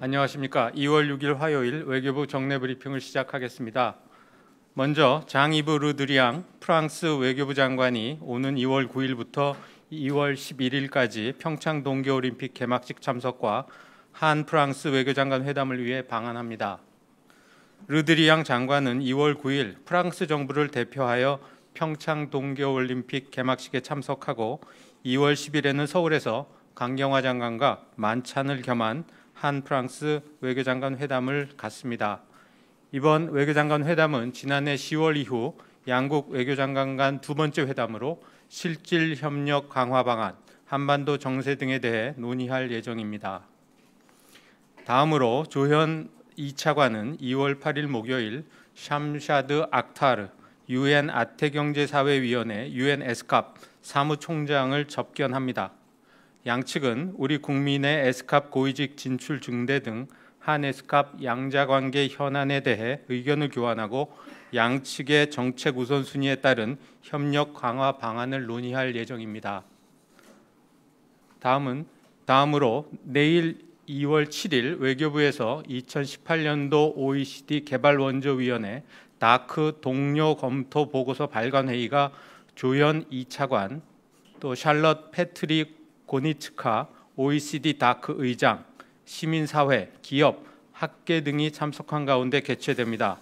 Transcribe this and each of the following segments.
안녕하십니까. 2월 6일 화요일 외교부 정례 브리핑을 시작하겠습니다. 먼저 장이브 르드리앙 프랑스 외교부 장관이 오는 2월 9일부터 2월 11일까지 평창 동계올림픽 개막식 참석과 한 프랑스 외교장관 회담을 위해 방한합니다. 르드리앙 장관은 2월 9일 프랑스 정부를 대표하여 평창 동계올림픽 개막식에 참석하고 2월 10일에는 서울에서 강경화 장관과 만찬을 겸한 한 프랑스 외교장관 회담을 갖습니다. 이번 외교장관 회담은 지난해 10월 이후 양국 외교장관 간 두 번째 회담으로 실질 협력 강화 방안, 한반도 정세 등에 대해 논의할 예정입니다. 다음으로 조현 2차관은 2월 8일 목요일 샴샤드 악타르 유엔 아태경제사회위원회 유엔 에스캅 사무총장을 접견합니다. 양측은 우리 국민의 에스캅 고위직 진출 증대 등 한 에스캅 양자관계 현안에 대해 의견을 교환하고 양측의 정책 우선순위에 따른 협력 강화 방안을 논의할 예정입니다. 다음은 다음으로 내일 2월 7일 외교부에서 2018년도 OECD 개발원조위원회 다크 동료 검토 보고서 발간 회의가 조현 2차관 또 샬럿 패트릭 고니츠카 OECD 다크 의장, 시민사회, 기업, 학계 등이 참석한 가운데 개최됩니다.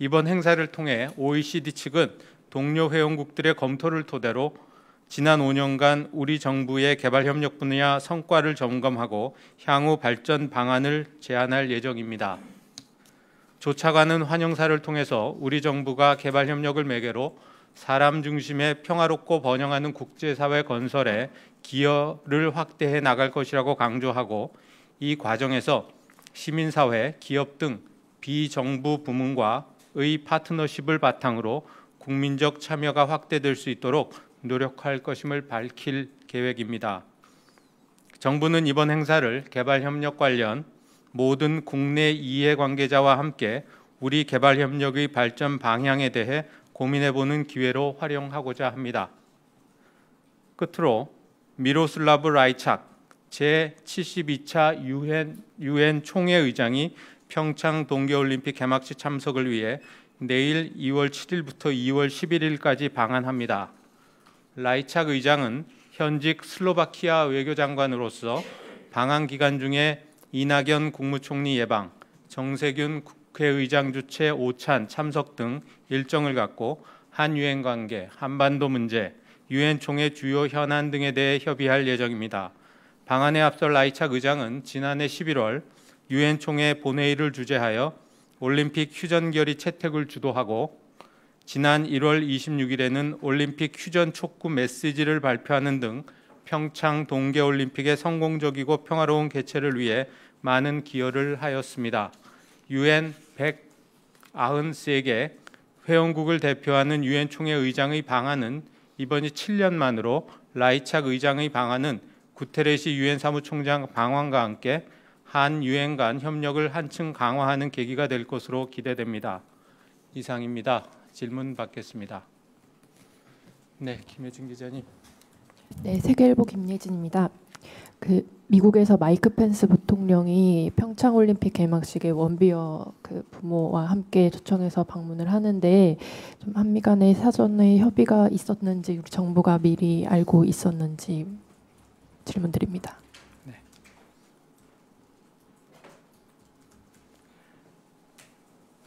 이번 행사를 통해 OECD 측은 동료 회원국들의 검토를 토대로 지난 5년간 우리 정부의 개발 협력 분야 성과를 점검하고 향후 발전 방안을 제안할 예정입니다. 조차관은 환영사를 통해서 우리 정부가 개발 협력을 매개로 사람 중심의 평화롭고 번영하는 국제사회 건설에 기여를 확대해 나갈 것이라고 강조하고 이 과정에서 시민사회, 기업 등 비정부 부문과의 파트너십을 바탕으로 국민적 참여가 확대될 수 있도록 노력할 것임을 밝힐 계획입니다. 정부는 이번 행사를 개발 협력 관련 모든 국내 이해관계자와 함께 우리 개발 협력의 발전 방향에 대해 고민해보는 기회로 활용하고자 합니다. 끝으로 미로슬라브 라이착 제72차 유엔, 유엔 총회 의장이 평창 동계올림픽 개막식 참석을 위해 내일 2월 7일부터 2월 11일까지 방한합니다. 라이착 의장은 현직 슬로바키아 외교장관으로서 방한 기간 중에 이낙연 국무총리 예방, 정세균 국회의장 주최 오찬 참석 등 일정을 갖고 한유엔 관계, 한반도 문제, 유엔 총회 주요 현안 등에 대해 협의할 예정입니다. 방안에 앞서 라이착 의장은 지난해 11월 유엔 총회 본회의를 주재하여 올림픽 휴전 결의 채택을 주도하고 지난 1월 26일에는 올림픽 휴전 촉구 메시지를 발표하는 등 평창 동계올림픽의 성공적이고 평화로운 개최를 위해 많은 기여를 하였습니다. 유엔 193개 회원국을 대표하는 유엔 총회 의장의 방안은 이번이 7년 만으로 라이착 의장의 방안은 구테레시 유엔 사무총장 방안과 함께 한 유엔 간 협력을 한층 강화하는 계기가 될 것으로 기대됩니다. 이상입니다. 질문 받겠습니다. 네, 김혜진 기자님. 네, 세계일보 김예진입니다. 그 미국에서 마이크 펜스 부통령이 평창 올림픽 개막식에 원비어 그 부모와 함께 초청해서 방문을 하는데 좀 한미 간의 사전의 협의가 있었는지 우리 정부가 미리 알고 있었는지 질문드립니다. 네.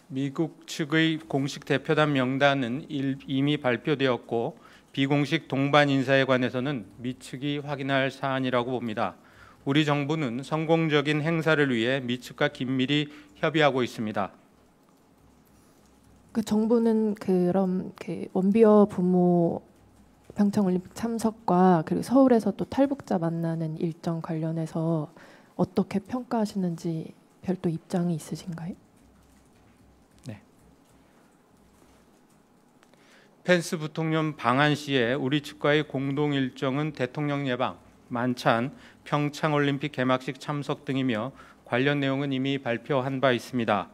미국 측의 공식 대표단 명단은 이미 발표되었고 비공식 동반 인사에 관해서는 미 측이 확인할 사안이라고 봅니다. 우리 정부는 성공적인 행사를 위해 미 측과 긴밀히 협의하고 있습니다. 그 정부는 그럼 그 원비어 부모 평창 올림픽 참석과 그리고 서울에서 또 탈북자 만나는 일정 관련해서 어떻게 평가하시는지 별도 입장이 있으신가요? 펜스 부통령 방한 시에 우리 측과의 공동 일정은 대통령 예방, 만찬, 평창 올림픽 개막식 참석 등이며 관련 내용은 이미 발표한 바 있습니다.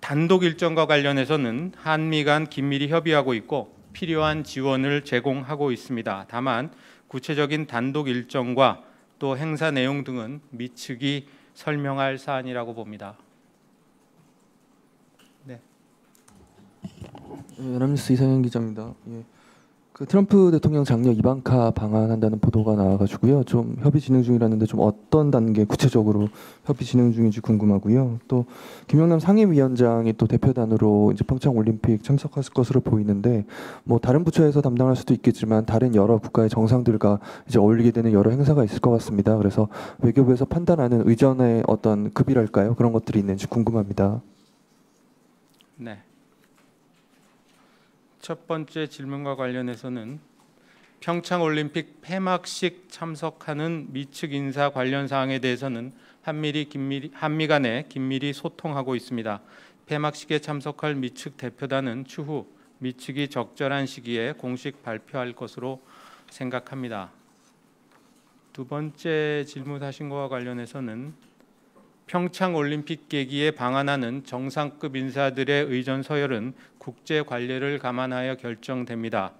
단독 일정과 관련해서는 한미 간 긴밀히 협의하고 있고 필요한 지원을 제공하고 있습니다. 다만 구체적인 단독 일정과 또 행사 내용 등은 미 측이 설명할 사안이라고 봅니다. 예, 연합뉴스 이상현 기자입니다. 예. 그 트럼프 대통령 장녀 이방카 방한한다는 보도가 나와가지고요. 좀 협의 진행 중이라는데 좀 어떤 단계 구체적으로 협의 진행 중인지 궁금하고요. 또 김영남 상임위원장이 또 대표단으로 이제 평창 올림픽 참석할 것으로 보이는데 뭐 다른 부처에서 담당할 수도 있겠지만 다른 여러 국가의 정상들과 이제 어울리게 되는 여러 행사가 있을 것 같습니다. 그래서 외교부에서 판단하는 의전의 어떤 급이랄까요? 그런 것들이 있는지 궁금합니다. 네. 첫 번째 질문과 관련해서는 평창 올림픽 폐막식 참석하는 미측 인사 관련 사항에 대해서는 한미리 긴밀히 한미 간에 긴밀히 소통하고 있습니다. 폐막식에 참석할 미측 대표단은 추후 미측이 적절한 시기에 공식 발표할 것으로 생각합니다. 두 번째 질문하신 것과 관련해서는 평창 올림픽 계기에 방한하는 정상급 인사들의 의전 서열은 국제 관례를 감안하여 결정됩니다.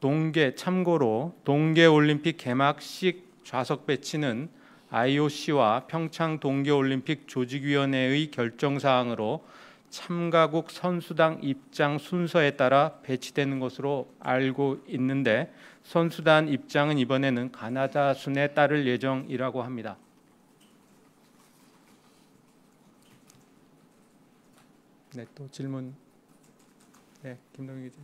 동계 참고로 동계 올림픽 개막식 좌석 배치는 IOC와 평창 동계 올림픽 조직위원회의 결정 사항으로 참가국 선수당 입장 순서에 따라 배치되는 것으로 알고 있는데 선수단 입장은 이번에는 가나다 순에 따를 예정이라고 합니다. 네, 또 질문. 네, 김동희 기자.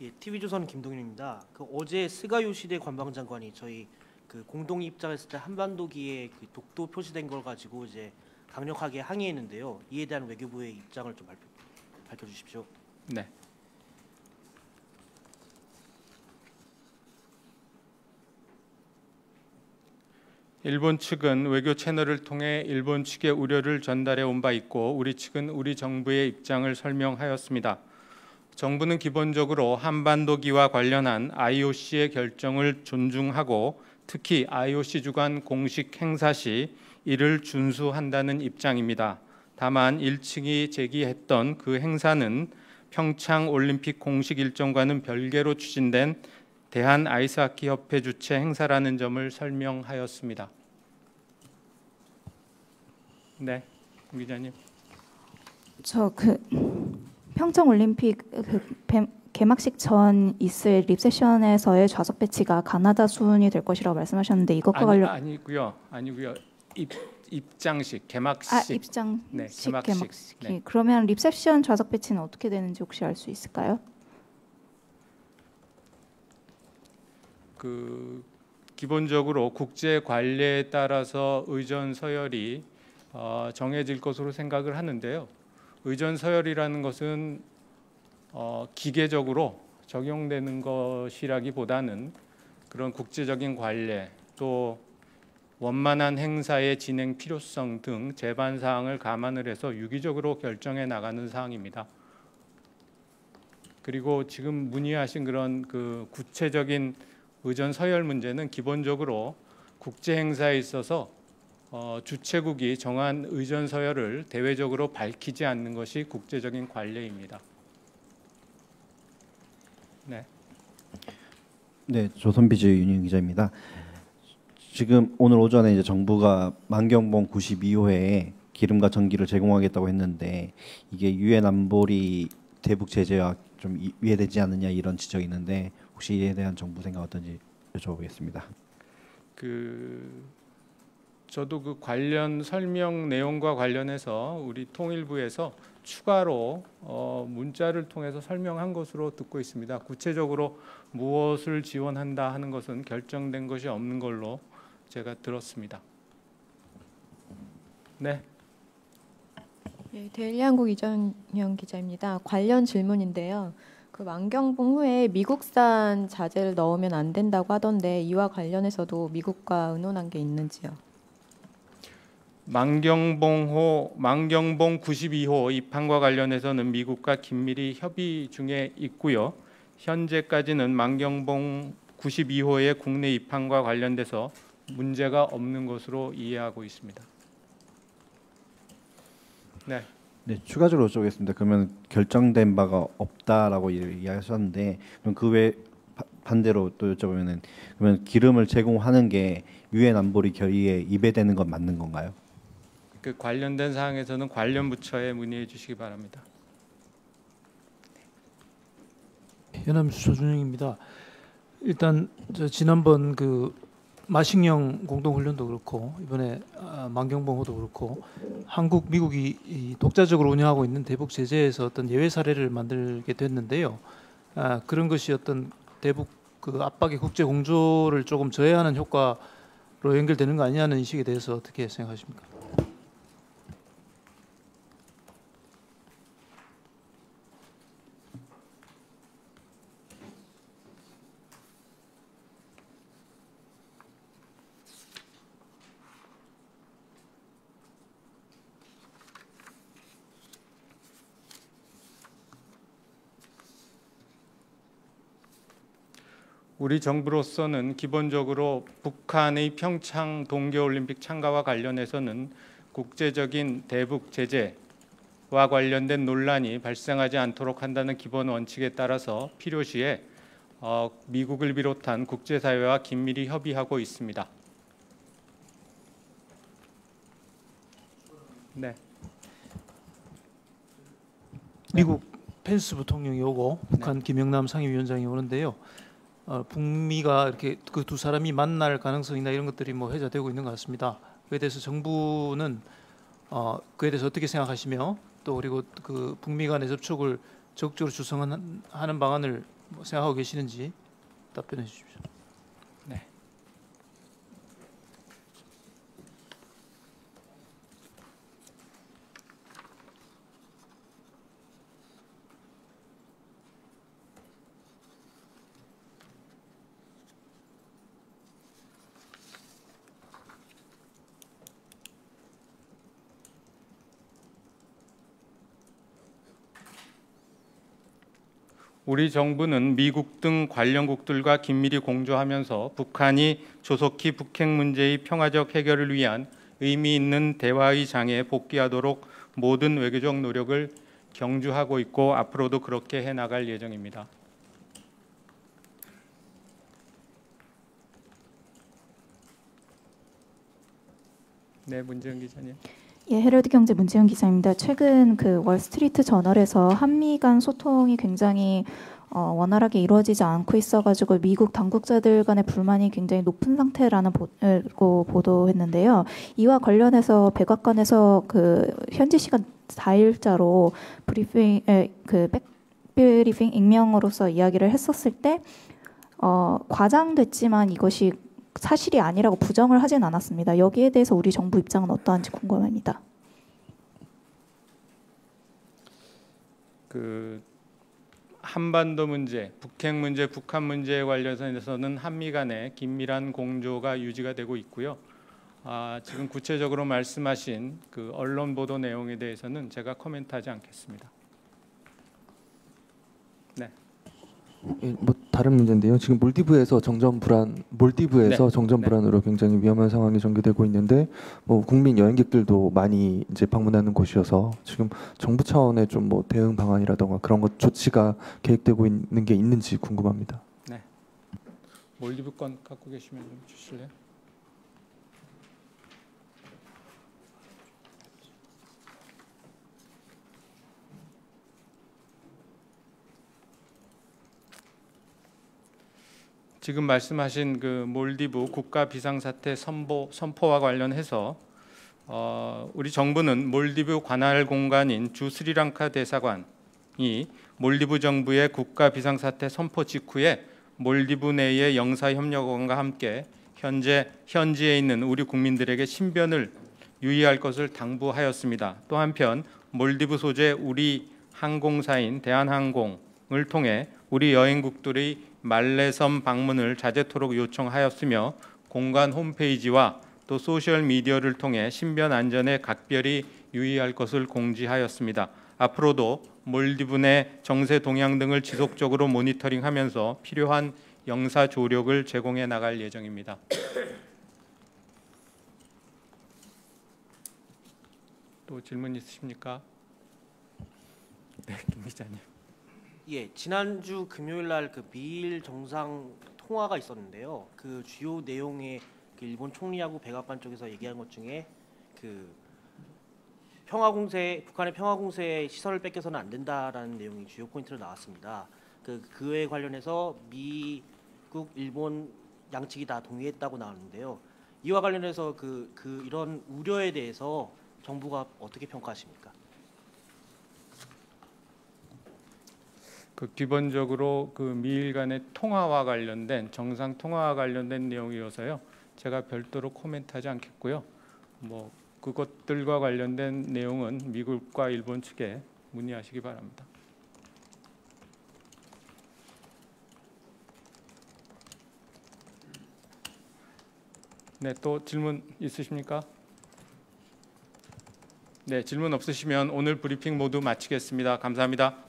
예, TV조선 김동윤입니다. 그 어제 스가 요시대 관방장관이 저희 그 공동 입장했을 때 한반도기에 그 독도 표시된 걸 가지고 이제 강력하게 항의했는데요. 이에 대한 외교부의 입장을 좀 발표, 밝혀주십시오. 네. 일본 측은 외교 채널을 통해 일본 측의 우려를 전달해 온 바 있고 우리 측은 우리 정부의 입장을 설명하였습니다. 정부는 기본적으로 한반도기와 관련한 IOC의 결정을 존중하고 특히 IOC 주관 공식 행사 시 이를 준수한다는 입장입니다. 다만 1층이 제기했던 그 행사는 평창 올림픽 공식 일정과는 별개로 추진된 대한 아이스하키 협회 주최 행사라는 점을 설명하였습니다. 네, 김 기자님. 저 그 평창 올림픽 그 뱀- 개막식 전 있을 립세션에서의 좌석 배치가 가나다 순이 될 것이라고 말씀하셨는데 이것과 아니, 관련 아니고요, 아니고요. 입 입장식 개막식. 아 입장식 네, 개막식. 개막식이 네. 그러면 립세션 좌석 배치는 어떻게 되는지 혹시 알 수 있을까요? 그 기본적으로 국제 관례에 따라서 의전 서열이 어, 정해질 것으로 생각을 하는데요. 의전 서열이라는 것은 어, 기계적으로 적용되는 것이라기보다는 그런 국제적인 관례 또 원만한 행사의 진행 필요성 등 제반 사항을 감안을 해서 유기적으로 결정해 나가는 사항입니다. 그리고 지금 문의하신 그런 그 구체적인 의전 서열 문제는 기본적으로 국제 행사에 있어서 어, 주최국이 정한 의전 서열을 대외적으로 밝히지 않는 것이 국제적인 관례입니다. 네. 네, 조선비즈 윤희 기자입니다. 지금 오늘 오전에 이제 정부가 만경봉 92호에 기름과 전기를 제공하겠다고 했는데 이게 유엔 안보리 대북 제재와 좀 이- 위해되지 않느냐 이런 지적이 있는데 혹시 이에 대한 정부 생각 어떤지 여쭤보겠습니다. 그 저도 그 관련 설명 내용과 관련해서 우리 통일부에서 추가로 어, 문자를 통해서 설명한 것으로 듣고 있습니다. 구체적으로 무엇을 지원한다 하는 것은 결정된 것이 없는 걸로 제가 들었습니다. 네, 예, 데일리 한국 이전영 기자입니다. 관련 질문인데요. 그 만경봉 후에 미국산 자재를 넣으면 안 된다고 하던데 이와 관련해서도 미국과 의논한 게 있는지요? 만경봉호 만경봉 92호 입항과 관련해서는 미국과 긴밀히 협의 중에 있고요. 현재까지는 만경봉 92호의 국내 입항과 관련돼서 문제가 없는 것으로 이해하고 있습니다. 네. 네, 추가적으로 여쭤보겠습니다. 그러면 결정된 바가 없다라고 이야기하셨는데 그럼 그 외 반대로 또 여쭤보면은 그러면 기름을 제공하는 게 유엔 안보리 결의에 입회되는 건 맞는 건가요? 그 관련된 사항에서는 관련 부처에 문의해 주시기 바랍니다. 연암수 조준영입니다. 일단 저 지난번 그 마식령 공동훈련도 그렇고 이번에 아, 만경봉호도 그렇고 한국 미국이 이 독자적으로 운영하고 있는 대북 제재에서 어떤 예외 사례를 만들게 됐는데요. 아, 그런 것이 어떤 대북 그 압박의 국제 공조를 조금 저해하는 효과로 연결되는 거 아니냐는 인식에 대해서 어떻게 생각하십니까? 우리 정부로서는 기본적으로 북한의 평창 동계올림픽 참가와 관련해서는 국제적인 대북 제재와 관련된 논란이 발생하지 않도록 한다는 기본 원칙에 따라서 필요시에 어, 미국을 비롯한 국제사회와 긴밀히 협의하고 있습니다. 네. 미국 펜스 부통령이 오고 북한 김영남 상임위원장이 오는데요. 어, 북미가 이렇게 그 두 사람이 만날 가능성이나 이런 것들이 뭐 회자되고 있는 것 같습니다. 그에 대해서 정부는 어, 그에 대해서 어떻게 생각하시며 또 그리고 그 북미 간의 접촉을 적극적으로 주성하는 하는 방안을 뭐 생각하고 계시는지 답변해 주십시오. 우리 정부는 미국 등 관련국들과 긴밀히 공조하면서 북한이 조속히 북핵 문제의 평화적 해결을 위한 의미 있는 대화의 장에 복귀하도록 모든 외교적 노력을 경주하고 있고 앞으로도 그렇게 해 나갈 예정입니다. 네, 문재영 기자님. 예, 헤럴드 경제 문재영 기자입니다. 최근 그 월스트리트 저널에서 한미 간 소통이 굉장히 어, 원활하게 이루어지지 않고 있어가지고 미국 당국자들 간의 불만이 굉장히 높은 상태라는 보, 보도했는데요. 이와 관련해서 백악관에서 그 현지 시간 4일자로 브리핑, 에, 그 백브리핑 익명으로서 이야기를 했었을 때 어, 과장됐지만 이것이 사실이 아니라고 부정을 하진 않았습니다. 여기에 대해서 우리 정부 입장은 어떠한지 궁금합니다. 그 한반도 문제, 북핵 문제, 북한 문제에 관련해서는 한미 간의 긴밀한 공조가 유지가 되고 있고요. 아, 지금 구체적으로 말씀하신 그 언론 보도 내용에 대해서는 제가 코멘트하지 않겠습니다. 예, 뭐 다른 문제인데요. 지금 몰디브에서 정전 불안, 몰디브에서 네. 정전 네. 불안으로 굉장히 위험한 상황이 전개되고 있는데 뭐 국민 여행객들도 많이 이제 방문하는 곳이어서 지금 정부 차원의 좀 뭐 대응 방안이라던가 그런 것 조치가 계획되고 있는 게 있는지 궁금합니다. 몰디브 건 갖고 계시면 좀 주실래요? 지금 말씀하신 그 몰디브 국가 비상사태 선보, 선포와 관련해서 어, 우리 정부는 몰디브 관할 공간인 주 스리랑카 대사관이 몰디브 정부의 국가 비상사태 선포 직후에 몰디브 내의 영사협력원과 함께 현재 현지에 있는 우리 국민들에게 신변을 유의할 것을 당부하였습니다. 또 한편 몰디브 소재 우리 항공사인 대한항공을 통해 우리 여행국들의 말레섬 방문을 자제토록 요청하였으며 공간 홈페이지와 또 소셜 미디어를 통해 신변 안전에 각별히 유의할 것을 공지하였습니다. 앞으로도 몰디브 내 정세 동향 등을 지속적으로 모니터링하면서 필요한 영사 조력을 제공해 나갈 예정입니다. 또 질문 있으십니까? 네, 김 기자님. 예, 지난주 금요일 날그 미일 정상 통화가 있었는데요. 그 주요 내용에 그 일본 총리하고 백악관 쪽에서 얘기한 것 중에 그 평화 공세 북한의 평화 공세에 시설을 뺏겨서는 안 된다라는 내용이 주요 포인트로 나왔습니다. 그 그에 관련해서 미국, 일본 양측이 다 동의했다고 나왔는데요. 이와 관련해서 그, 그 이런 우려에 대해서 정부가 어떻게 평가하십니까? 그 기본적으로 그 미일 간의 통화와 관련된 정상 통화와 관련된 내용이어서요. 제가 별도로 코멘트하지 않겠고요. 뭐 그것들과 관련된 내용은 미국과 일본 측에 문의하시기 바랍니다. 네, 또 질문 있으십니까? 네, 질문 없으시면 오늘 브리핑 모두 마치겠습니다. 감사합니다.